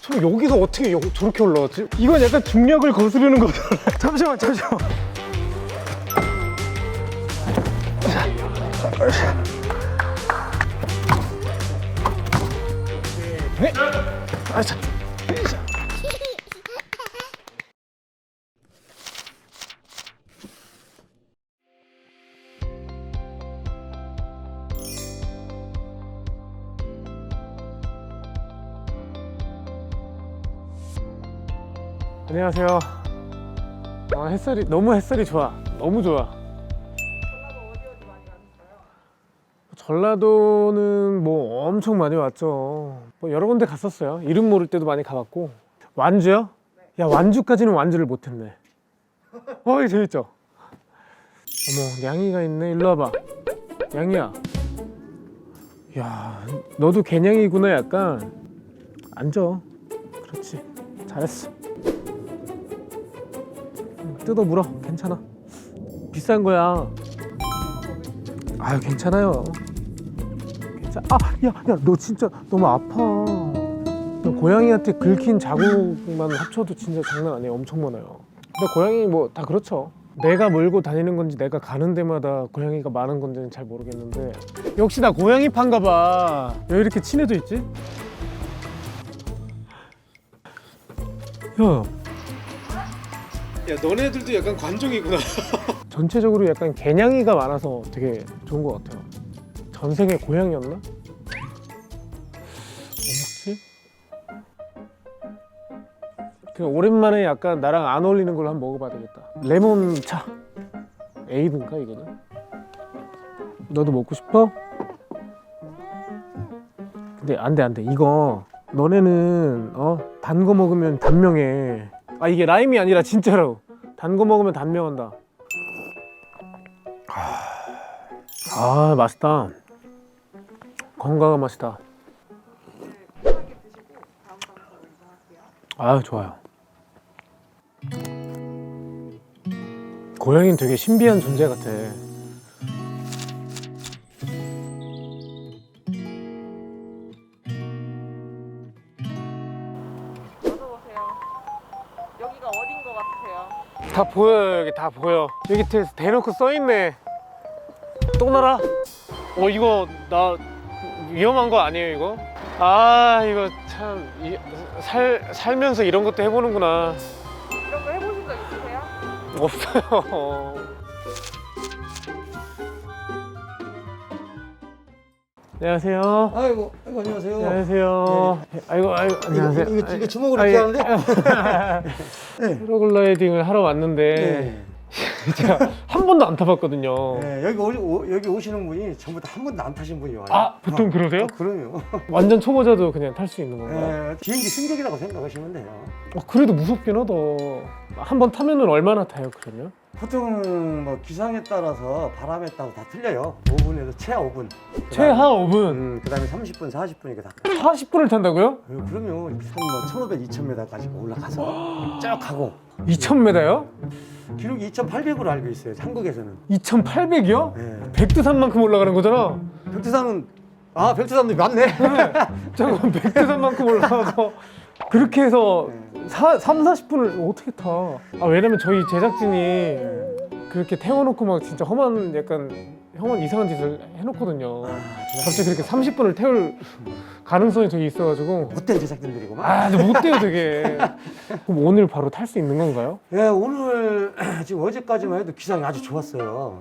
저 여기서 어떻게 여, 저렇게 올라왔지? 이건 약간 중력을 거스르는 거잖아. 잠시만, 잠시만. 네. 아, 자. 안녕하세요. 아, 햇살이 너무 햇살이 좋아. 너무 좋아. 전라도는 뭐 엄청 많이 왔죠. 뭐 여러 군데 갔었어요. 이름 모를 때도 많이 가봤고. 완주요? 야 완주까지는 완주를 못했네. 어이 재밌죠? 어머 냥이가 있네. 일로 와봐. 냥이야. 야 너도 개냥이구나 약간. 앉아. 그렇지. 잘했어. 뜯어 물어. 괜찮아. 비싼 거야. 아유 괜찮아요. 괜찮 아야 야 너 진짜 너무 아파. 너 고양이한테 긁힌 자국만 합쳐도 진짜 장난 아니에요 엄청 많아요. 근데 고양이 뭐 다 그렇죠. 내가 몰고 다니는 건지 내가 가는 데마다 고양이가 많은 건지는 잘 모르겠는데. 역시 나 고양이 판가 봐 왜 이렇게 친해져 있지? 야 야 너네들도 약간 관종이구나 전체적으로 약간 개냥이가 많아서 되게 좋은 것 같아요 전생에 고양이였나? 뭐 먹지? 그 오랜만에 약간 나랑 안 어울리는 걸로 한번 먹어봐야 되겠다 레몬차 에이든가 이거는? 너도 먹고 싶어? 근데 안돼 안돼 이거 너네는 어? 단 거 먹으면 단명해 아 이게 라임이 아니라 진짜로. 단 거 먹으면 단명 한다. 아 맛있다. 건강한 맛이다. 아 좋아요. 고양이는 되게 신비한 존재 같아 다 보여요 여기 다 보여. 여기 대, 대놓고 써있네. 또 날아 어 이거 나 위험한 거 아니에요 이거? 아 이거 참 이, 살, 살면서 이런 것도 해보는구나. 이런 거 해보신 적 있으세요? 없어요 안녕하세요 아이고, 아이고 안녕하세요. 안녕하세요 아이고 아이고 안녕하세요 이거, 이거, 이거 주먹으로 이렇게 하는데? 네. 패러글라이딩을 하러 왔는데 네. 제가 한 번도 안 타봤거든요 네, 여기 오, 오- 여기 오시는 분이 전부 다 한 번도 안 타신 분이 와요. 아 보통 그러세요? 어, 그럼요. 완전 초보자도 그냥 탈 수 있는 건가요? 네, 비행기 승객이라고 생각하시면 돼요. 어, 그래도 무섭긴 하다. 한 번 타면은 얼마나 타요, 그러면? 보통 뭐 기상에 따라서 바람에 따라 다 틀려요. 5분에서 최하 5분. 최하 5분. 음, 그다음에 30분, 40분 이렇게 다. 40분을 탄다고요? 어, 그럼요. 산뭐 1,500, 2,000m까지 올라가서 쭉 가고 2,000m요? 기록이 2,800으로 알고 있어요. 한국에서는. 2,800이요? 네. 백두산만큼 올라가는 거잖아. 백두산은 아 백두산도 맞네. 잠깐 백두산만큼 올라가서 그렇게 해서 네. 사, 3, 40분을 어떻게 타? 아, 왜냐면 저희 제작진이 그렇게 태워놓고 막 진짜 험한 약간 험한 이상한 짓을 해놓거든요. 갑자기 그렇게 30분을 태울 가능성이 되게 있어가지고 못된 제작진들이구만. 아, 근데 못 돼요, 되게. 그럼 오늘 바로 탈 수 있는 건가요? 예, 오늘 지금 어제까지만 해도 기상이 아주 좋았어요.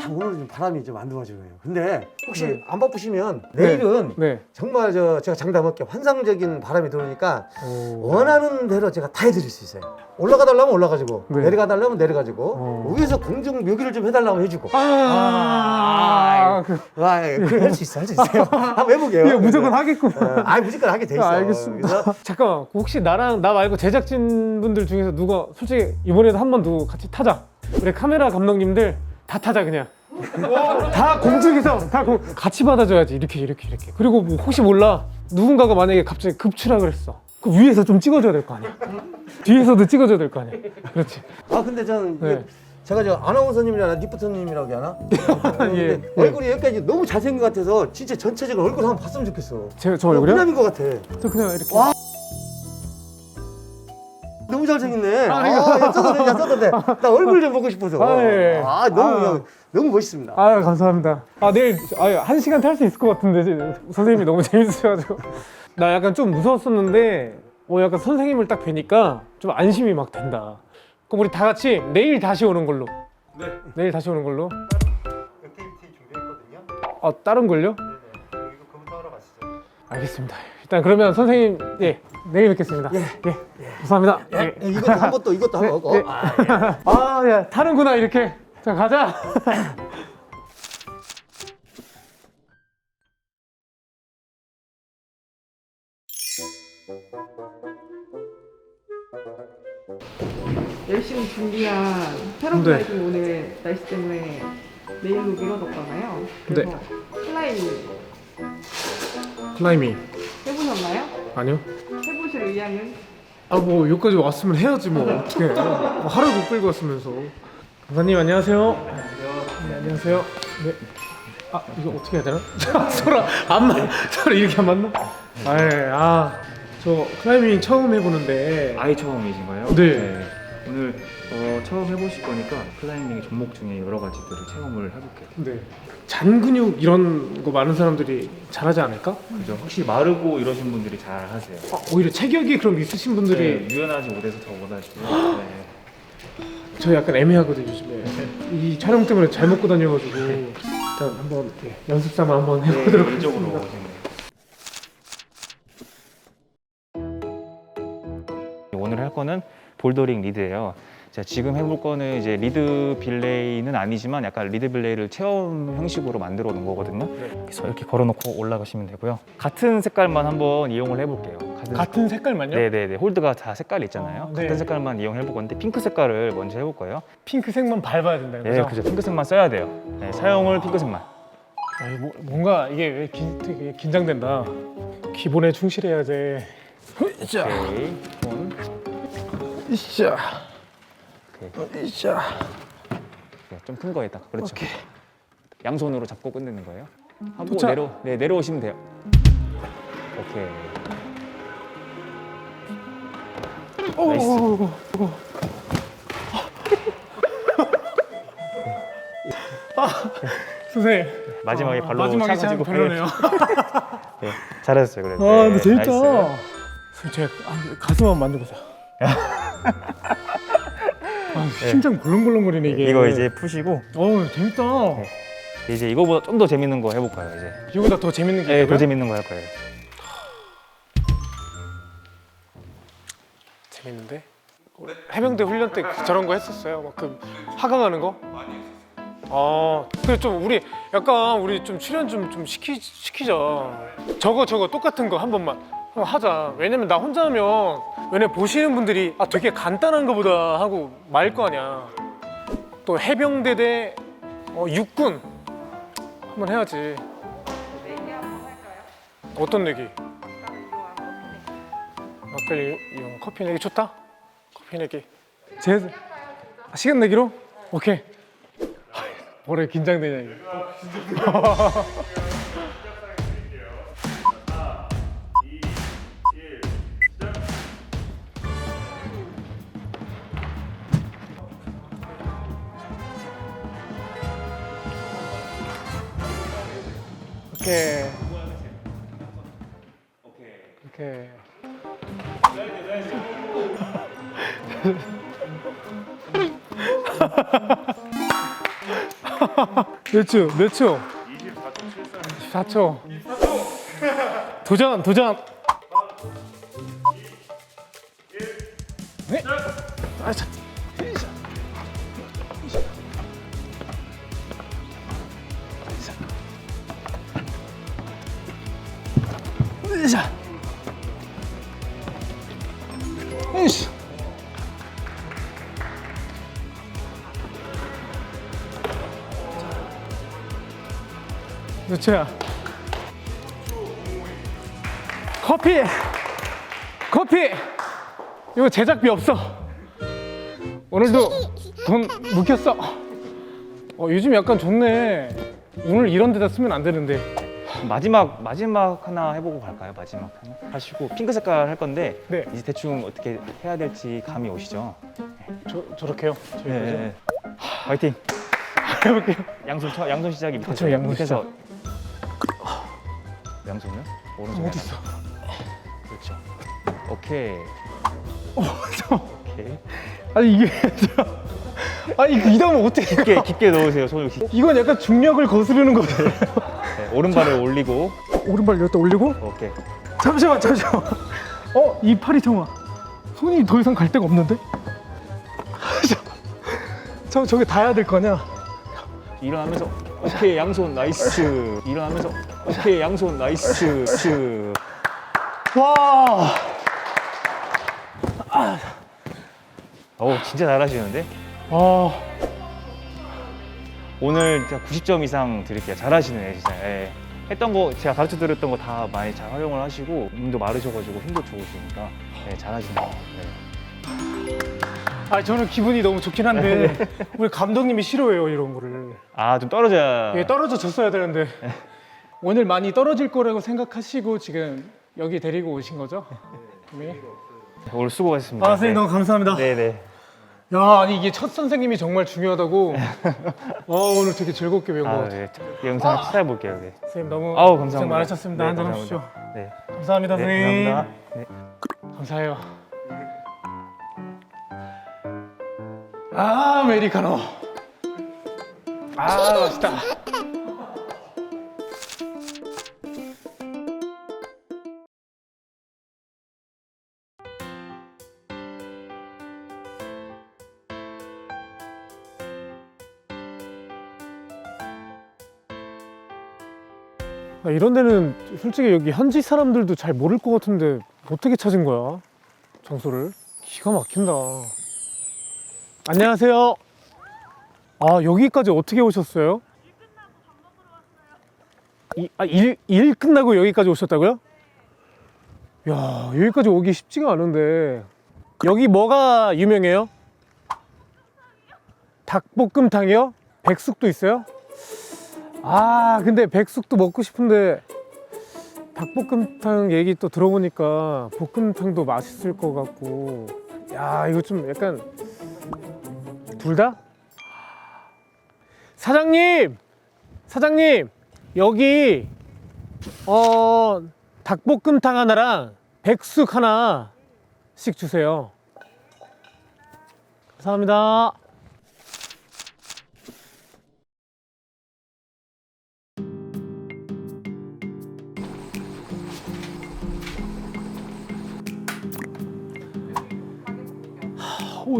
참 오늘은 좀 바람이 좀 안 도와주네요. 근데 혹시 네. 안 바쁘시면 내일은 네. 정말 저 제가 장담 할게 환상적인 바람이 들어오니까 오. 원하는 대로 제가 다 해드릴 수 있어요. 올라가 달라면 올라가지고 네. 내려가 달라면 내려가지고 어. 위에서 공중 묘기를 좀 해달라면 해주고. 아, 그, 아, 예, 그래 할 수 있어, 할 수 있어요. 한번 해볼게요. 이거 무조건 하겠구만. 어, 아, 무조건 하게 돼 있어. 아, 알겠습니다. 그래서 잠깐만, 혹시 나랑 나 말고 제작진 분들 중에서 누가 솔직히 이번에도 한 번 누구 같이 타자. 우리 카메라 감독님들 다 타자 그냥. 다 공중에서 다 공, 같이 받아줘야지 이렇게 이렇게 이렇게. 그리고 뭐 혹시 몰라 누군가가 만약에 갑자기 급추락을 했어. 그 위에서 좀 찍어줘야 될 거 아니야. 뒤에서도 찍어줘야 될 거 아니야. 그렇지. 아 근데 저는 이게 네. 제가 저 아나운서님이라 리포터님이라고 하나? 예. 근데 얼굴이 여기까지 너무 잘생긴 것 같아서 진짜 전체적으로 얼굴 한번 봤으면 좋겠어. 제, 저 얼굴이요? 미남인 것 같아. 저 그냥 이렇게. 와. 잘 생겼네. 아, 아, 이거. 야, 써도 돼, 야, 써도 돼. 나 얼굴 좀 보고 싶어서. 아, 예. 아, 너무, 아. 그냥 너무 멋있습니다. 아 감사합니다. 아 내일 아한 시간 탈 수 있을 것 같은데 지금 선생님이 너무 재밌으셔가지고 나 약간 좀 무서웠었는데 어 약간 선생님을 딱 뵈니까 좀 안심이 막 된다. 그럼 우리 다 같이 내일 다시 오는 걸로. 네. 내일 다시 오는 걸로. 액티비티 준비했거든요. 아 다른 걸요? 알겠습니다. 일단 그러면 선생님 예 내일 뵙겠습니다. 예, 감사합니다. 예. 예, 이것도 한번 또, 이것도 한 번. 네. 어, 아, 아, 야, 타는구나, 이렇게. 자, 가자. 열심히 준비한 패러글라이딩 네. 오늘 날씨 때문에 내일로 미뤄졌잖아요. 그래서 플라이밍 클라이밍. 해보셨나요? 아니요. 해보실 의향은? 아, 뭐, 여기까지 왔으면 해야지, 뭐. 어떻게. 뭐 하루도 못 끌고 왔으면서. 강사님, 안녕하세요. 네, 안녕하세요. 네. 아, 이거 어떻게 해야 되나? 서로 안 맞, 서로 이렇게 안 맞나? 아, 예, 아. 저 클라이밍 처음 해보는데. 아예 처음이신가요? 네. 오늘 어, 처음 해보실 거니까 클라이밍의 종목 중에 여러 가지들을 체험을 해볼게요. 네. 잔 근육 이런 거 많은 사람들이 잘하지 않을까? 그죠? 확실히 마르고 이러신 분들이 잘 하세요. 아, 오히려 체격이 그럼 있으신 분들이 네, 유연하지 못해서 더 못하시고. 네. 저 약간 애매하거든요 요즘에 이 촬영 때문에 잘 먹고 다녀가지고 일단 한번 예, 연습 삼아 한번 해보도록 네, 이쪽으로 하겠습니다 오시면 오늘 할 거는 볼더링 리드예요. 자, 지금 해볼 거는 이제 리드 빌레이는 아니지만 약간 리드 빌레이를 체험 형식으로 만들어 놓은 거거든요. 그래서 이렇게 걸어놓고 올라가시면 되고요. 같은 색깔만 한번 이용을 해볼게요. 같은 같은 색깔만요? 네네네 홀드가 다 색깔이 있잖아요. 아, 네. 같은 색깔만 이용해 볼 건데 핑크 색깔을 먼저 해볼 거예요. 핑크색만 밟아야 된다 네, 그죠? 그죠. 핑크색만 써야 돼요. 네, 사용을 핑크색만. 아, 뭐, 뭔가 이게 왜 긴, 되게 긴장된다 기본에 충실해야 돼 으쌰 오케이. 으쌰. 으쌰 좀큰 거에다가 그렇죠. 오케이. 양손으로 잡고 끝내는 거예요. 하고 도착. 내려 네 내려오시면 돼요. 오케이. 나이스. 오, 오. 아, 선생님 마지막에 아, 발로 마지막에 참 차가지고 별로네요 네, 잘하셨어요. 그래도. 아 근데 네, 재밌다 나이스. 선생님 제가 아, 가슴 한번 만져보세요 아, 심장 벌렁벌렁거리네 이게 네, 이거 이제 푸시고 어 재밌다 네. 이제 이거보다 좀 더 재밌는 거 해볼까요? 이제. 이거보다 더 재밌는 게 네, 더 있다고요? 재밌는 거 할 거예요. 재밌는데? 해병대 훈련 때 저런 거 했었어요. 막 그 하강하는 거? 많이 했었어요. 아, 그래 좀 우리 약간 우리 좀 출연 좀 좀 시키 시키자. 저거 저거 똑같은 거 한 번만 한번 하자. 왜냐면 나 혼자 하면 왜냐 보시는 분들이 아 되게 간단한 거보다 하고 말 거 아니야. 또 해병대 대 어, 육군 한번 해야지. 내기 한번 할까요? 어떤 이거 막걸리 이용 커피 내기 좋다. 커피 내기. 제 아, 시간 내기로? 오케이. 아, 뭐래 긴장되냐 이거. 오케이. 오케이. 몇 초? 몇 초? 24초. 24초. 도전, 도전. 네. 아, 자. 몇 초야? 커피! 커피! 이거 제작비 없어. 오늘도 돈 묵혔어. 어, 요즘 약간 좋네. 오늘 이런 데다 쓰면 안 되는데. 마지막 마지막 하나 해보고 갈까요? 마지막 하나 하시고 핑크 색깔 할 건데 네. 이제 대충 어떻게 해야 될지 감이 오시죠? 저 저렇게요. 저희 거죠? 네. 하, 화이팅. 해볼게요. 양손 쳐, 양손 시작이 밑에서. 저 양손 밑에서. 양손을 오른손. 어디 있어? 그렇죠. 오케이. 오케이. 아니 이게 아니 이 다음은 어떻게? 깊게 깊게 넣으세요. 손을 깊게. 이건 약간 중력을 거스르는 거예요. 네, 오른발을 올리고. 오른발 여기다 올리고 오케이. 잠시만 잠시만. 어 이 팔이 정말 손이 더 이상 갈 데가 없는데? 저 저게 닿아야 될 거냐? 일어나면서 오케이 양손 나이스. 일어나면서 오케이 양손 나이스. 스. 와. 오 진짜 잘하시는데? 아 오늘 진짜 90점 이상 드릴게요. 잘하시네, 진짜. 예. 했던 거 제가 가르쳐 드렸던 거 다 많이 잘 활용을 하시고 몸도 마르셔가지고 힘도 좋으시니까 예, 잘하시네요. 예. 아 저는 기분이 너무 좋긴 한데 우리 감독님이 싫어해요 이런 거를. 아좀 떨어져야. 예, 떨어져 졌어야 되는데 오늘 많이 떨어질 거라고 생각하시고 지금 여기 데리고 오신 거죠? 네. 오늘 수고하셨습니다. 아 선생님 너무 감사합니다. 네, 네. 야 아니 이게 첫 선생님이 정말 중요하다고. 어 오늘 되게 즐겁게 배운 것 아, 같아요. 네. 이 영상 찾아볼게요. 네. 선생님 너무 아우 고생 감사합니다. 많으셨습니다. 네, 한잔 감사합니다. 하십시오. 네. 감사합니다 네, 선생님. 감사합니다. 네. 감사해요. 아 아메리카노. 아 맛있다. 아, 이런 데는 솔직히 여기 현지 사람들도 잘 모를 것 같은데 어떻게 찾은 거야? 장소를? 기가 막힌다. 안녕하세요. 아, 여기까지 어떻게 오셨어요? 이, 아, 일, 일 끝나고 여기까지 오셨다고요? 야, 여기까지 오기 쉽지가 않은데. 여기 뭐가 유명해요? 닭볶음탕이요? 백숙도 있어요? 아, 근데 백숙도 먹고 싶은데 닭볶음탕 얘기 또 들어보니까 볶음탕도 맛있을 것 같고. 야 이거 좀 약간 둘 다? 사장님! 사장님! 여기 어 닭볶음탕 하나랑 백숙 하나씩 주세요. 감사합니다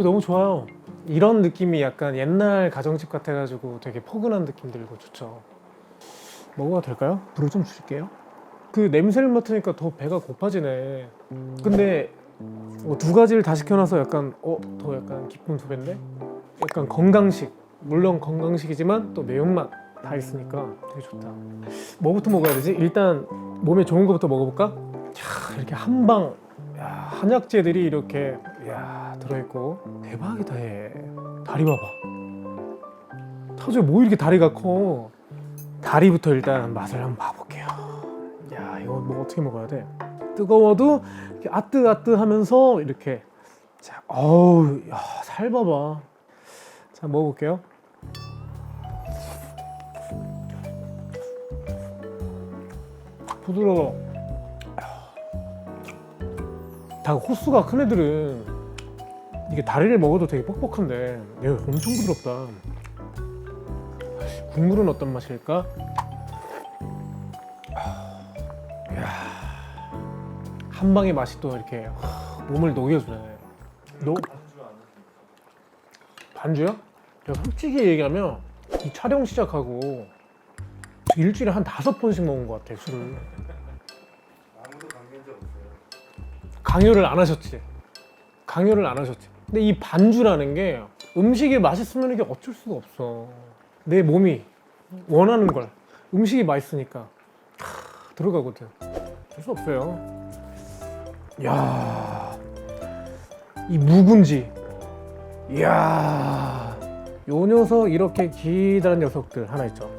오 너무 좋아요. 이런 느낌이 약간 옛날 가정집 같아가지고 되게 포근한 느낌 들고 좋죠. 먹어도 될까요? 불을 좀 줄일게요. 그 냄새를 맡으니까 더 배가 고파지네. 근데 어, 두 가지를 다 시켜놔서 약간 어더 약간 기쁨 두 배인데? 약간 건강식. 물론 건강식이지만 또 매운맛 다 있으니까 되게 좋다. 뭐부터 먹어야 되지? 일단 몸에 좋은 거부터 먹어볼까? 야, 이렇게 한방 야, 한약재들이 이렇게 야 들어있고. 대박이다 얘. 다리 봐봐. 타조 뭐 이렇게 다리가 커? 다리부터 일단 맛을 한번 봐볼게요. 야 이거 뭐 어떻게 먹어야 돼? 뜨거워도 이렇게 아뜨아뜨 하면서 이렇게. 자 어우 야, 살 봐봐. 자 먹어볼게요. 부드러워. 닭 호수가 큰 애들은 이게 다리를 먹어도 되게 뻑뻑한데 얘 엄청 부드럽다. 국물은 어떤 맛일까? 한 방의 맛이 또 이렇게 몸을 녹여주네. 녹 반주요? 제가 솔직히 얘기하면 이 촬영 시작하고 일주일에 한 다섯 번씩 먹은 것 같아 술을. 강요를 안 하셨지. 강요를 안 하셨지. 근데 이 반주라는 게 음식이 맛있으면 이게 어쩔 수가 없어. 내 몸이 원하는 걸 음식이 맛있으니까 하, 들어가거든. 어쩔 수 없어요. 야, 이 묵은지. 이야, 요 녀석 이렇게 기다란 녀석들 하나 있죠.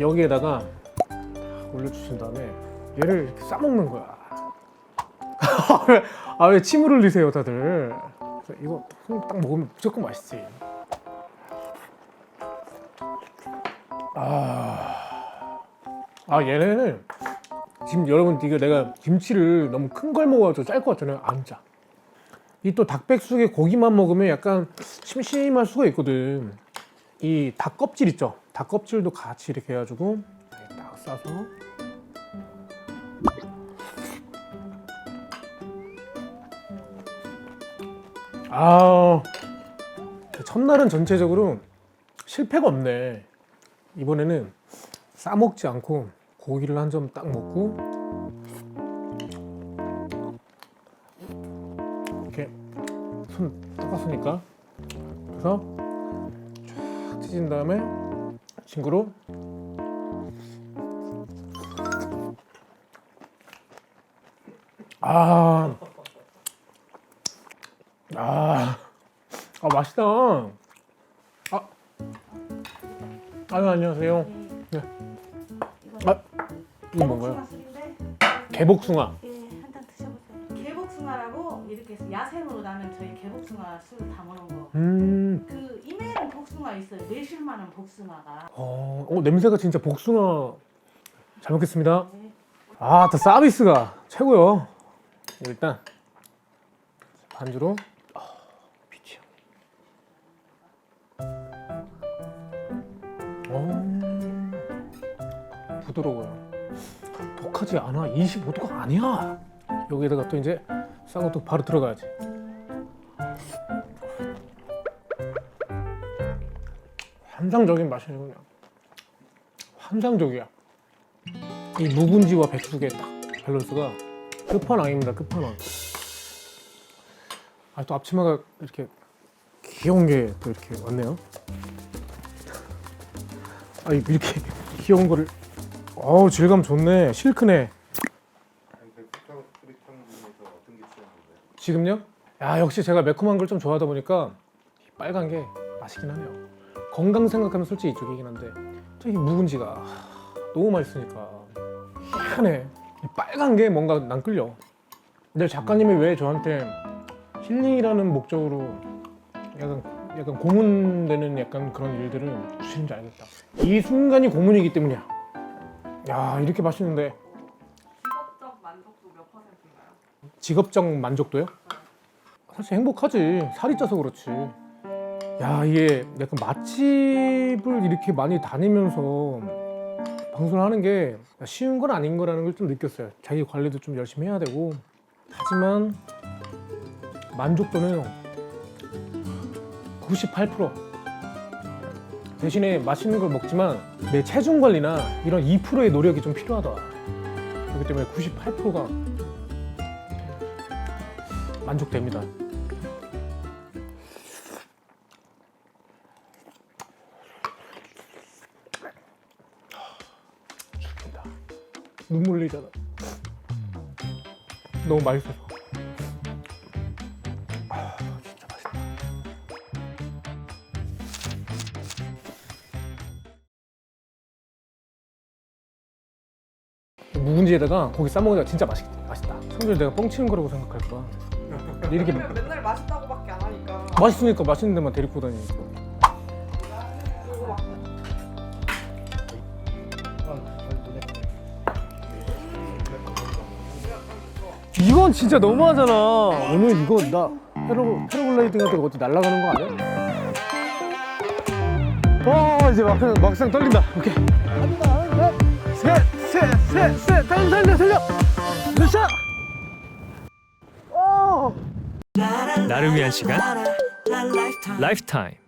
여기에다가 올려주신 다음에 얘를 이렇게 싸먹는 거야. 아왜 침을 흘리세요 다들? 이거 딱 먹으면 무조건 맛있지. 아, 아 얘네는 지금 여러분 이거 내가 김치를 너무 큰 걸 먹어가지고 짤것 같잖아요. 안 짜. 이 또 닭백숙에 고기만 먹으면 약간 심심할 수가 있거든. 이 닭 껍질 있죠? 닭 껍질도 같이 이렇게 해가지고 이렇게 딱 싸서 아 첫날은 전체적으로 실패가 없네. 이번에는 싸 먹지 않고 고기를 한 점 딱 먹고 이렇게 손 닦았으니까 그래서 쫙 찢은 다음에 친구로 아, 아, 맛있다. 아, 아유 안녕하세요. 네. 아, 이거 뭔가요? 술인데 개복숭아. 예, 한 잔 드셔보세요. 개복숭아라고 이렇게 해서 야생으로 나는 저희 개복숭아 술 담아놓은 거. 음, 그 이메는 복숭아 있어요. 매실만한 복숭아가. 어, 어, 냄새가 진짜 복숭아. 잘 먹겠습니다. 네. 아, 또 서비스가 최고요. 일단 반주로 부드러워요. 독하지 않아. 25도가 아니야. 여기다가 또 이제 싼 것도 바로 들어가야지. 환상적인 그냥. 환상적이야. 이 묵은지와 백숙의 딱 밸런스가 끝판왕입니다. 끝판왕. 아 또 앞치마가 이렇게 귀여운 게 또 이렇게 왔네요. 아 이렇게 귀여운 거를 어우 질감 좋네. 실크네. 지금요? 야 역시 제가 매콤한 걸 좀 좋아하다 보니까 이 빨간 게 맛있긴 하네요. 건강 생각하면 솔직히 이쪽이긴 한데 저기 묵은지가 하, 너무 맛있으니까 희한해. 이 빨간 게 뭔가 난 끌려. 근데 작가님이 왜 저한테 힐링이라는 목적으로 약간 약간 고문되는 약간 그런 일들을 주시는지 알겠다. 이 순간이 고문이기 때문이야. 야 이렇게 맛있는데 직업적 만족도 몇 퍼센트인가요? 직업적 만족도요? 사실 행복하지. 살이 쪄서 그렇지. 야, 이게 약간 맛집을 이렇게 많이 다니면서 방송을 하는 게 쉬운 건 아닌 거라는 걸 좀 느꼈어요. 자기 관리도 좀 열심히 해야 되고. 하지만 만족도는 98%. 대신에 맛있는 걸 먹지만 내 체중 관리나 이런 2%의 노력이 좀 필요하다. 그렇기 때문에 98%가 만족됩니다. 죽인다. 눈물 흘리잖아. 너무 맛있어서. 묵은지에다가 고기 싸먹으니까 진짜 맛있, 맛있다. 성질 내가 뻥치는 거라고 생각할 거야. 이렇게 그러면 맨날 맛있다고밖에 안 하니까 맛있으니까 맛있는 데만 데리고 다니니까. 이건 진짜 너무하잖아. 오늘 이거 나 패러, 패러글라이딩 할때 어디 날아가는 거 아니야? 와 이제 막상 막상 떨린다. 오케이. 셋, 셋, 셋, 셋. 달려, 달려, 달려. 으쌰. 오. 나를 위한 시간 라이프타임